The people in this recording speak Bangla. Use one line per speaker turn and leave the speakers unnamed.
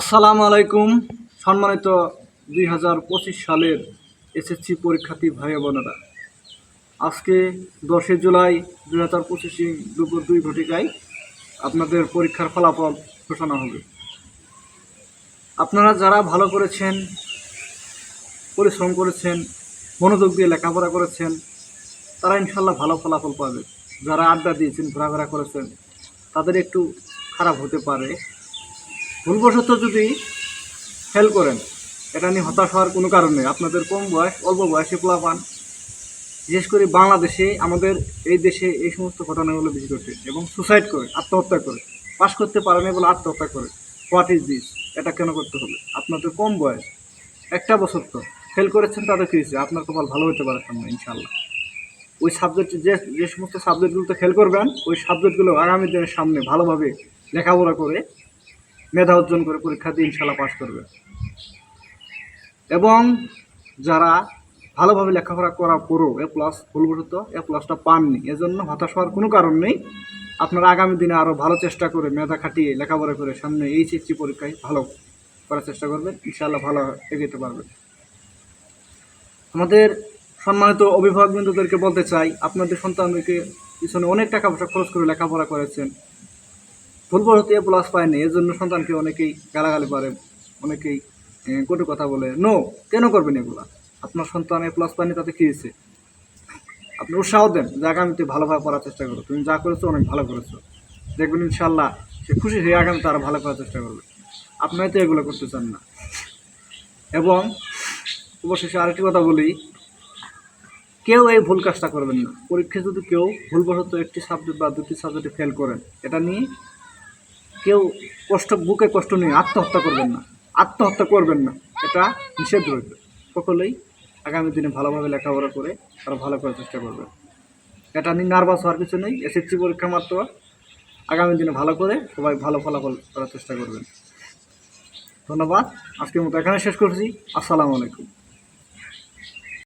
আসসালামু আলাইকুম, সম্মানিত দুই হাজার পঁচিশ সালের এসএসসি পরীক্ষার্থী ভাই বোনেরা। আজকে দশই জুলাই দুই হাজার পঁচিশে দুপুর দুই ঘটিকায় আপনাদের পরীক্ষার ফলাফল ঘোষণা হবে। আপনারা যারা ভালো করেছেন, পরিশ্রম করেছেন, মনোযোগ দিয়ে লেখাপড়া করেছেন, তারা ইনশাল্লাহ ভালো ফলাফল পাবে। যারা আড্ডা দিয়েছেন ঘোরাঘোরা করেছেন, তাদের একটু খারাপ হতে পারে। ভুলবশত যদি ফেল করেন, এটা নিয়ে হতাশ হওয়ার কোনো কারণ নেই। আপনাদের কম বয়স, অল্প বয়সে পোলাপান বিশেষ করে বাংলাদেশে, আমাদের এই দেশে এই সমস্ত ঘটনাগুলো বেশি ঘটে এবং সুসাইড করে, আত্মহত্যা করে। পাশ করতে পারে না বলে আত্মহত্যা করে। হোয়াট ইজ দিস এটা কেন করতে হবে? আপনাদের কম বয়স, একটা বছর তো ফেল করেছেন তাদের কী আপনার কপাল ভালো হতে পারে সামনে ইনশাল্লাহ ওই সাবজেক্ট যে যে সমস্ত সাবজেক্টগুলোতে ফেল করবেন, ওই সাবজেক্টগুলো আগামী দিনের সামনে ভালোভাবে লেখাপড়া করে মেধা অর্জন করে পরীক্ষা দিয়ে ইনশাল্লাহ পাশ করবে। এবং যারা ভালোভাবে লেখাপড়া করার পরও এ প্লাস ভুলবশত এ প্লাসটা পাননি, এজন্য হতাশ হওয়ার কোনো কারণ নেই। আপনারা আগামী দিনে আরও ভালো চেষ্টা করে মেধা খাটিয়ে লেখাপড়া করে সামনে এইচএসসি পরীক্ষায় ভালো করার চেষ্টা করবেন, ইনশাআল্লাহ ভালো এগোতে পারবেন। আমাদের সম্মানিত অভিভাবকবৃন্দদেরকে বলতে চাই, আপনাদের সন্তানদেরকে পিছনে অনেক টাকা পয়সা খরচ করে লেখাপড়া করেছেন। ভুলবশত এ প্লাস পায়নি এর জন্য সন্তানকে অনেকেই গালাগালি পারে অনেকেই কটু কথা বলে। নো কেন করবেন এগুলা? আপনার সন্তান এ প্লাস পায়নি, তাতে কী হয়েছে? আপনি উৎসাহ দেন, যে আগামীতে ভালোভাবে পড়ার চেষ্টা করো। তুমি যা করেছ, অনেক ভালো করেছ। দেখবেন ইনশাল্লাহ সে খুশি হয়ে আগামীতে আরও ভালো করার চেষ্টা করবে। আপনারা তো এগুলো করতে চান না। এবং অবশেষে আরেকটি কথা বলি, কেউ এই ভুল কাজটা করবেন না। পরীক্ষায় যদি কেউ ভুলবশত একটি সাবজেক্ট বা দুটি সাবজেক্টে ফেল করেন, এটা নিয়ে কষ্ট, বুকে কষ্ট নিয়ে আত্মহত্যা করবেন না। আত্মহত্যা করবেন না। এটা নিষেধ রয়েছে সকলেই আগামী দিনে ভালোভাবে লেখাপড়া করে তারা ভালো করার চেষ্টা করবে এটা নিয়ে নার্ভাস হওয়ার কিছু নেই। এসএসসি পরীক্ষা মাত্র। আগামী দিনে ভালো করে সবাই ভালো ফলাফল করার চেষ্টা করবেন। ধন্যবাদ। আজকের মতো এখানে শেষ করছি। আসসালামু আলাইকুম।